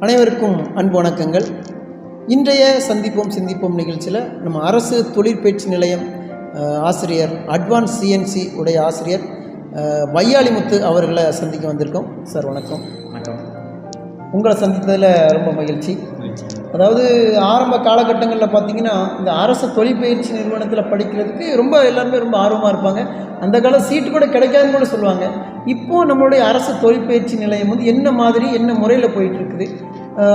அனைவருக்கும் அன்பு வணக்கங்கள். இன்றைய சந்திப்போம் சிந்திப்போம் நிகழ்ச்சியில் நம்ம அரசு தொழிற்பயிற்சி நிலையம் ஆசிரியர் அட்வான்ஸ் சிஎன்சி உடைய ஆசிரியர் வையாளிமுத்து அவர்களை சந்திக்க வந்திருக்கோம். சார் வணக்கம். வணக்கம். உங்களை சந்தித்ததில் ரொம்ப மகிழ்ச்சி. அதாவது ஆரம்ப காலகட்டங்களில் பார்த்தீங்கன்னா இந்த அரசு தொழிற்பயிற்சி நிறுவனத்தில் படிக்கிறதுக்கு ரொம்ப எல்லாருமே ரொம்ப ஆர்வமாக இருப்பாங்க. அந்த காலம் சீட்டு கூட கிடைக்காதுன்னு கூட சொல்லுவாங்க. இப்போது நம்மளுடைய அரசு தொழிற்பயிற்சி நிலையம் வந்து என்ன மாதிரி என்ன முறையில் போயிட்டுருக்குது?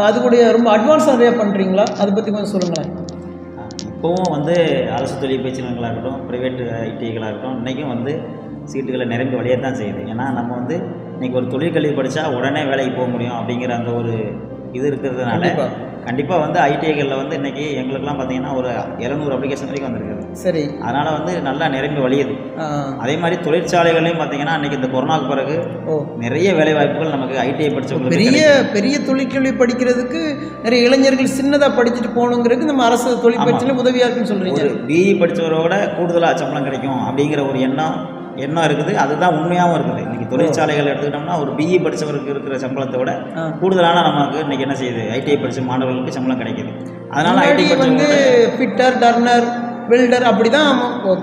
அதுக்குடைய ரொம்ப அட்வான்ஸ் நிறையா பண்ணுறீங்களா அதை பற்றி கொஞ்சம் சொல்லுங்களேன். இப்போவும் வந்து அரசு தொழிற்பயிற்சி நிலையங்களாக இருக்கட்டும் ப்ரைவேட் ஐடிஐகளாக இருக்கட்டும் இன்றைக்கும் வந்து சீட்டுகளை நிரம்பி வழியாக தான் செய்யுது. ஏன்னா நம்ம வந்து இன்றைக்கி ஒரு தொழிற்கல்வி படித்தா உடனே வேலைக்கு போக முடியும் அப்படிங்கிற அந்த ஒரு இது இருக்கிறதுனால கண்டிப்பா. கண்டிப்பாக வந்து ஐடிஐகளில் வந்து இன்றைக்கி எங்களுக்கெல்லாம் பார்த்தீங்கன்னா ஒரு இரநூறு அப்ளிகேஷன் வரைக்கும் வந்திருக்குது. சரி. அதனால் வந்து நல்லா நிரம்பி வழியுது. அதே மாதிரி தொழிற்சாலைகளையும் பார்த்தீங்கன்னா இன்றைக்கி இந்த கொரோனாவுக்கு பிறகு நிறைய வேலை வாய்ப்புகள் நமக்கு ஐடிஐ படித்தவங்களுக்கு பெரிய பெரிய தொழிற்கல்வி படிக்கிறதுக்கு நிறைய இளைஞர்கள் சின்னதாக படிச்சுட்டு போகணுங்கிறதுக்கு நம்ம அரசு தொழிற்பயிற்சியில் உதவியாக இருக்குன்னு சொல்கிறீங்க பிஇ படித்தவரோட கூடுதலாக சம்பளம் கிடைக்கும் அப்படிங்கிற ஒரு எண்ணம் எண்ணம் இருக்குது? அதுதான் உண்மையாகவும் இருக்குது. இன்றைக்கி தொழிற்சாலைகள் எடுத்துக்கிட்டோம்னா ஒரு பிஇ படித்தவருக்கு இருக்கிற சம்பளத்தை விட. கூடுதலான நமக்கு இன்றைக்கி என்ன செய்யுது? ஐடிஐ படித்த மாணவர்களுக்கு சம்பளம் கிடைக்குது. அதனால் ஐடி வந்து ஃபிட்டர் டர்னர் வெல்டர் அப்படி தான்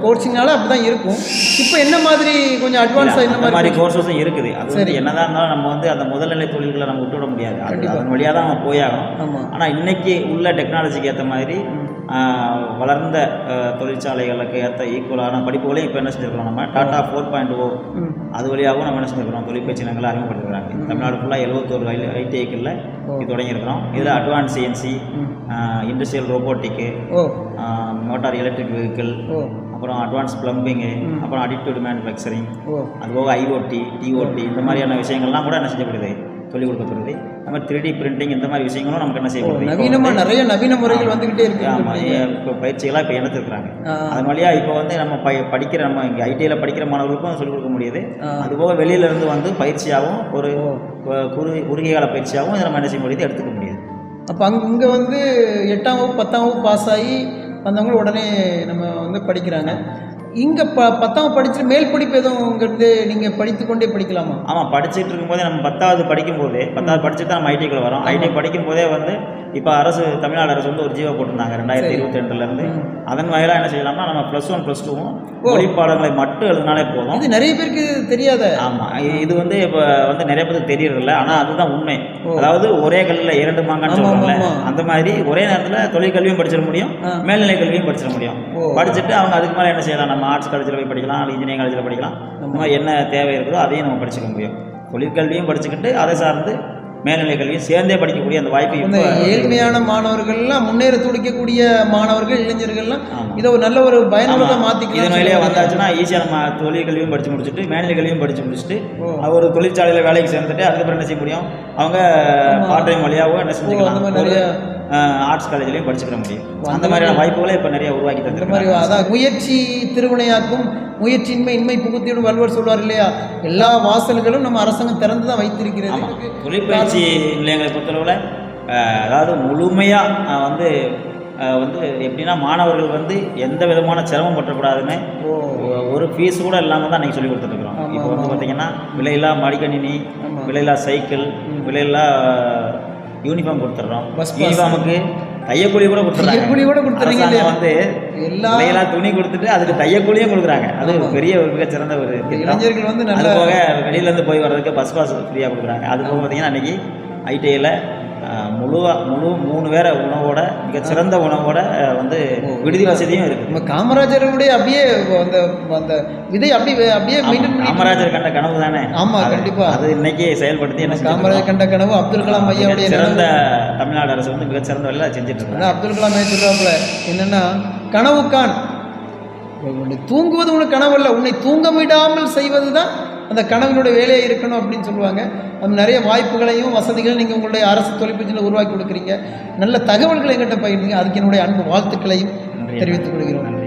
கோச்சிங்னால அப்படி தான் இருக்கும். இப்போ என்ன மாதிரி கொஞ்சம் அட்வான்ஸாக அந்த மாதிரி கோர்சஸும் இருக்குது. அது வந்து என்னதான் இருந்தாலும் நம்ம வந்து அந்த முதல்நிலை தொழில்களை நம்ம விட்டு விட முடியாது. அது அதன் வழியாக தான் நம்ம போயாகணும். ஆமாம் ஆனால் இன்னைக்கு உள்ள டெக்னாலஜிக்கு ஏற்ற மாதிரி வளர்ந்த தொழிற்சாலைகளுக்கு ஏற்ற ஈக்குவலான படிப்புகளையும் இப்போ என்ன செஞ்சுருக்கோம் நம்ம? டாடா ஃபோர் பாயிண்ட் ஓ அது வழியாகவும் நம்ம என்ன செஞ்சுருக்கிறோம்? தொழிற்பயிற்சி நிலங்களை அறிமுகப்படுத்துகிறாங்க தமிழ்நாடு ஃபுல்லாக எழுபத்தோரு ஐடிஐக்களில் இது தொடங்கியிருக்கிறோம். இதில் advance CNC industrial robotic motor electric vehicle அப்புறம் அட்வான்ஸ் ப்ளம்பிங்கு அப்புறம் அடிக்டிவ் மேனுஃபேக்சரிங் அதுபோக ஐஓடி டிஓடி இந்த மாதிரியான விஷயங்கள்லாம் கூட என்ன செய்யப்படுது? சொல்லிக் கொடுக்கப்படுது. நம்ம த்ரீ டி பிரிண்டிங் இந்த மாதிரி விஷயங்களும் நமக்கு என்ன செய்யப்படுது? நவீனமாக நிறைய நவீன முறைகள் வந்துக்கிட்டே இருக்கு. ஆமாம் இப்போ பயிற்சிகளாக இப்போ எடுத்துருக்குறாங்க. அதன் வழியாக இப்போ வந்து நம்ம ப படிக்கிற நம்ம இங்கே ஐடிஐயில் படிக்கிற மாணவர்களுக்கும் சொல்லிக் கொடுக்க முடியுது. அதுபோக வெளியில இருந்து வந்து பயிற்சியாகவும் ஒரு குறு குறுகிய கால பயிற்சியாகவும் இதை நம்ம என்ன செய்ய முடியுது? எடுத்துக்க முடியுது. அப்போ அங்கே இங்கே வந்து எட்டாம் வகுப்பு பத்தாம் வகுப்பு பாஸ் ஆகி வந்தவங்களும் உடனே நம்ம வந்து படிக்கிறாங்க. இங்கே ப பத்தாம் படிச்சுட்டு மேல் படிப்பு எதுவும் இங்கேருந்து நீங்கள் படித்து கொண்டே படிக்கலாமா? ஆமாம் படிச்சுட்டு இருக்கும்போதே நம்ம பத்தாவது படிக்கும்போதே பத்தாவது படிச்சுட்டு தான் நம்ம ஐடிக்குள்ள வரோம். ஐடி படிக்கும்போதே வந்து இப்போ அரசு தமிழ்நாடு அரசு வந்து ஒரு ஜீவோ போட்டிருந்தாங்க ரெண்டாயிரத்தி இருபத்தி ரெண்டுலேருந்து அதன் வகையில் என்ன செய்யலாம்னா நம்ம ப்ளஸ் ஒன் ப்ளஸ் டூவும் மொழி பாடங்களை மட்டும் எழுதினாலே போதும். இது நிறைய பேருக்கு தெரியாத? ஆமாம் இது வந்து இப்போ வந்து நிறைய பேருக்கு தெரியறதில்ல ஆனால் அதுதான் உண்மை. அதாவது ஒரே கல்லில் இரண்டு மாங்கான்னு ஆமா. அந்த மாதிரி ஒரே நேரத்தில் தொழில் கல்வியும் படிச்சிட முடியும். மேல்நிலை கல்வியும் படிச்சிட முடியும். படிச்சுட்டு அவங்க அதுக்கு மேலே என்ன செய்யலாம் நம்ம ஆர்ட்ஸ் காலேஜில் போய் படிக்கலாம் அல்லது இன்ஜினியரிங் காலேஜில் படிக்கலாம். மாதிரி என்ன தேவை இருக்குதோ அதையும் நம்ம படிச்சுக்க முடியும். தொழிற்கல்வியும் படிச்சுக்கிட்டு அதை சார்ந்து மேல்நிலை கல்வியும் சேர்ந்தே படிக்கக்கூடிய அந்த வாய்ப்பு இந்த ஏழ்மையான மாணவர்கள்லாம் முன்னேற துடிக்கக்கூடிய மாணவர்கள் இளைஞர்கள்லாம். இதை ஒரு நல்ல ஒரு பயனுள்ளதாக இதன் மாற்றிக்கலாம் வழியாக வந்தாச்சுன்னா ஈஸியாக நம்ம தொழில் கல்வியும் படித்து முடிச்சுட்டு மேல்நிலை கல்வியும் படித்து முடிச்சுட்டு ஒரு தொழிற்சாலையில் வேலைக்கு சேர்ந்துட்டு அதுக்கப்புறம் என்ன செய்ய முடியும்? அவங்க பார்ட் டைம் வழியாகவும் என்ன அந்த செஞ்சுக்கலாம். மாதிரி ஒரு நிறைய ஆர்ட்ஸ் காலேஜ்லையும் படிச்சுக்கிற முடியும் அந்த மாதிரியான வாய்ப்புகளை இப்போ நிறைய உருவாக்கி இந்த மாதிரி அதான் முயற்சி திருவினையாக்கும் முயற்சியின்மை இன்மை புகுத்தியோடு வள்ளுவர் சொல்வார் இல்லையா? எல்லா வாசல்களும் நம்ம அரசாங்கம் திறந்து தான் வைத்திருக்கிறது தொழிற்பயிற்சி நிலையங்களை பொறுத்தளவில் அதாவது முழுமையாக வந்து வந்து எப்படின்னா மாணவர்கள் வந்து எந்த விதமான சிரமம் பற்றக்கூடாதுன்னு ஒரு ஃபீஸ் கூட இல்லாமல் தான் இன்றைக்கி சொல்லி கொடுத்துருக்குறோம் இப்போ வந்து. பார்த்தீங்கன்னா விலையில்லா மடிக்கணினி. விலையில்லா சைக்கிள் விலையில்லா யூனிஃபார்ம் கொடுத்துட்றோம் பஸ். யூனிஃபார்முக்கு தையக்கூலி கூட கொடுத்துட்றாங்க. தையக்கூலி கூட கொடுத்துறீங்க வந்து எல்லா விலையில்லா துணி கொடுத்துட்டு அதுக்கு தையக்கூலியும் கொடுக்குறாங்க. அது ஒரு பெரிய ஒரு மிகச்சிறந்த ஒரு இளைஞர்கள் வந்து நல்ல போக வெளியிலேருந்து போய் வர்றதுக்கு பஸ் பாஸ் ஃப்ரீயாக கொடுக்குறாங்க. அது போக பார்த்தீங்கன்னா அன்றைக்கி ஐடிஐயில் முழுவா முழு மூணு வேற உணவோட மிகச்சிறந்த உணவோட அஹ், வந்து விடுதி வசதியும் இருக்குது நம்ம காமராஜருடைய அப்படியே அந்த அந்த விதை அப்படியே அப்படியே மெயின்டைன் காமராஜர் கண்ட கனவு தானே? ஆமா அது- கண்டிப்பா. அது இன்னைக்கு செயல்படுத்தி என்ன காமராஜர் கண்ட கனவு அப்துல் கலாம் ஐயாவுடைய சிறந்த தமிழ்நாடு அரசு வந்து மிகச்சிறந்த வழியில் அதை செஞ்சுட்டு இருக்காங்க அப்துல் கலாம் ஐயா சொல்றாப்புல என்னன்னா கனவு கான் உன்னை தூங்குவது உனக்கு கனவு அல்ல உன்னை தூங்க விடாமல் செய்வது தான் அந்த கனவினுடைய வேலையாக இருக்கணும் அப்படின்னு சொல்லுவாங்க. அது நிறைய வாய்ப்புகளையும் வசதிகளையும் நீங்கள் உங்களுடைய அரசு தொலைபேசியில் உருவாக்கி கொடுக்குறீங்க. நல்ல தகவல்களை எங்கிட்ட பகிர்ந்தீங்க. அதுக்கு என்னுடைய அன்பு வாழ்த்துக்களையும். தெரிவித்துக் கொள்கிறோம்.